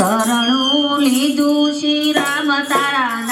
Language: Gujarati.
શરણું લીધું શ્રી રામ તારા